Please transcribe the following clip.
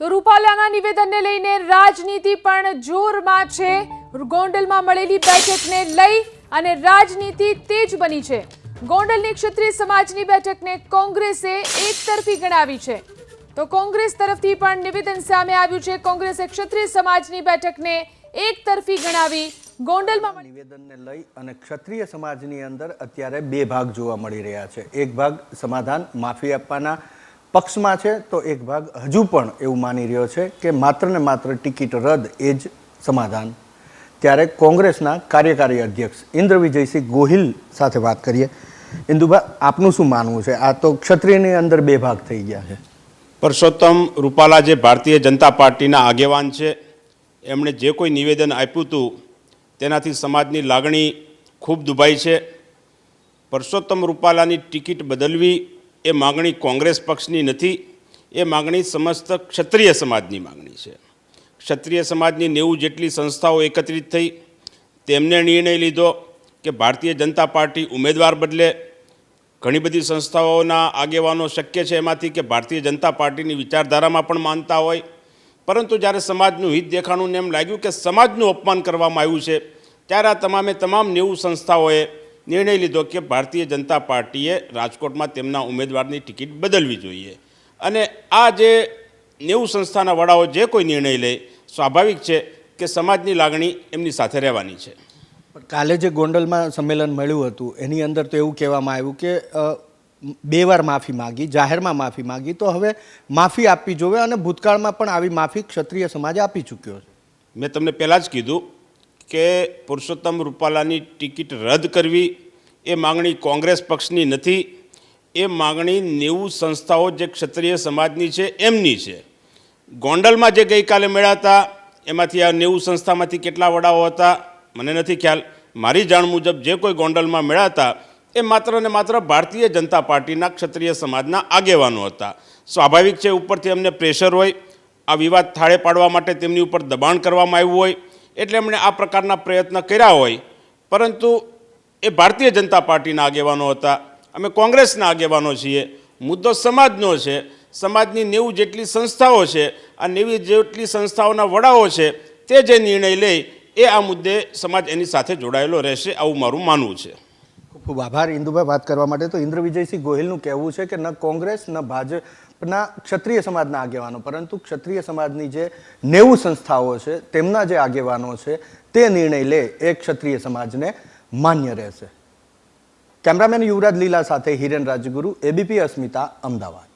તો રૂપાલાના નિવેદનને લઈને રાજનીતિ પણ જોરમાં છે. ગોંડલમાં મળેલી બેઠકને લઈ અને રાજનીતિ તેજ બની છે. ગોંડલની ક્ષત્રિય સમાજની બેઠકને કોંગ્રેસે એકતરફી ગણાવી છે. તો કોંગ્રેસ તરફથી પણ નિવેદન સામે આવ્યું છે. કોંગ્રેસે ક્ષત્રિય સમાજની બેઠકને એકતરફી ગણાવી. ગોંડલમાં નિવેદનને લઈ અને ક્ષત્રિય સમાજની અંદર અત્યારે બે ભાગ જોવા મળી રહ્યા છે. એક ભાગ સમાધાન, માફી આપવાના પક્ષમાં છે, તો એક ભાગ હજુ પણ એવું માની રહ્યો છે કે માત્ર ને માત્ર ટિકિટ રદ એ જ સમાધાન. ત્યારે કોંગ્રેસના કાર્યકારી અધ્યક્ષ ઇન્દ્ર વિજયસિંહ ગોહિલ સાથે વાત કરીએ. ઇન્દુભા, આપનું શું માનવું છે? આ તો ક્ષત્રિયની અંદર બે ભાગ થઈ ગયા છે. પરસોત્તમ રૂપાલા જે ભારતીય જનતા પાર્ટીના આગેવાન છે, એમણે જે કોઈ નિવેદન આપ્યું હતું, તેનાથી સમાજની લાગણી ખૂબ દુભાઈ છે. પરસોત્તમ રૂપાલાની ટિકિટ બદલવી એ માગણી કોંગ્રેસ પક્ષની નથી, એ માગણી સમસ્ત ક્ષત્રિય સમાજની માગણી છે. ક્ષત્રિય સમાજની નેવું જેટલી સંસ્થાઓ એકત્રિત થઈ, તેમને નિર્ણય લીધો કે ભારતીય જનતા પાર્ટી ઉમેદવાર બદલે ઘણી બધી સંસ્થાઓના આગેવાનો શક્ય છે એમાંથી કે ભારતીય જનતા પાર્ટીની વિચારધારામાં પણ માનતા હોય. પરંતુ જ્યારે સમાજનું હિત દેખાણું એમ લાગ્યું કે સમાજનું અપમાન કરવામાં આવ્યું છે, ત્યારે આ તમામે તમામ નેવું સંસ્થાઓએ નિર્ણય લીધો કે ભારતીય જનતા પાર્ટીએ રાજકોટમાં તેમના ઉમેદવારની ટિકિટ બદલવી જોઈએ. અને આ જે નેવું સંસ્થાના વડાઓ જે કોઈ નિર્ણય લે સ્વાભાવિક છે કે સમાજની લાગણી એમની સાથે રહેવાની છે. કાલે જે ગોંડલમાં સંમેલન મળ્યું હતું એની અંદર તો એવું કહેવામાં આવ્યું કે બે વાર માફી માગી જાહેરમાં માફી માગી તો હવે માફી આપવી જોવે અને ભૂતકાળમાં પણ આવી માફી ક્ષત્રિય સમાજે આપી ચૂક્યો છે. મેં તમને પહેલાં જ કીધું કે પુરુષોત્તમ રૂપાલાની ટિકિટ રદ કરવી એ માગણી કોંગ્રેસ પક્ષની નથી. એ માગણી નેવું સંસ્થાઓ જે ક્ષત્રિય સમાજની છે એમની છે. ગોંડલમાં જે ગઈકાલે મળ્યા હતા, એમાંથી આ નેવું સંસ્થામાંથી કેટલા વડાઓ હતા, મને નથી ખ્યાલ. મારી જાણ મુજબ જે કોઈ ગોંડલમાં મળ્યા હતા, એ માત્ર ને માત્ર ભારતીય જનતા પાર્ટીના ક્ષત્રિય સમાજના આગેવાનો હતા. સ્વાભાવિક છે ઉપરથી એમને પ્રેશર હોય, આ વિવાદ થાળે પાડવા માટે તેમની ઉપર દબાણ કરવામાં આવ્યું હોય એટલે એમણે આ પ્રકારના પ્રયત્ન કર્યા હોય. પરંતુ એ ભારતીય જનતા પાર્ટીના આગેવાનો હતા. અમે કોંગ્રેસના આગેવાનો છીએ. મુદ્દો સમાજનો છે. સમાજની નેવું જેટલી સંસ્થાઓ છે, આ નેવી જેટલી સંસ્થાઓના વડાઓ છે, તે જે નિર્ણય લે એ આ મુદ્દે સમાજ એની સાથે જોડાયેલો રહેશે, આવું મારું માનવું છે. ખૂબ આભાર. ઇન્દુભાઈ, વાત કરવા માટે તો ઇન્દ્ર વિજયસિંહ ગોહિલનું કહેવું છે કે ન કોંગ્રેસ, ન ભાજપના ક્ષત્રિય સમાજના આગેવાનો, પરંતુ ક્ષત્રિય સમાજની જે નેવું સંસ્થાઓ છે, તેમના જે આગેવાનો છે, તે નિર્ણય લે એ ક્ષત્રિય સમાજને માન્ય રહેશે. કેમેરામેન યુવરાજ લીલા સાથે હિરેન રાજગુરુ, એબીપી અસ્મિતા, અમદાવાદ.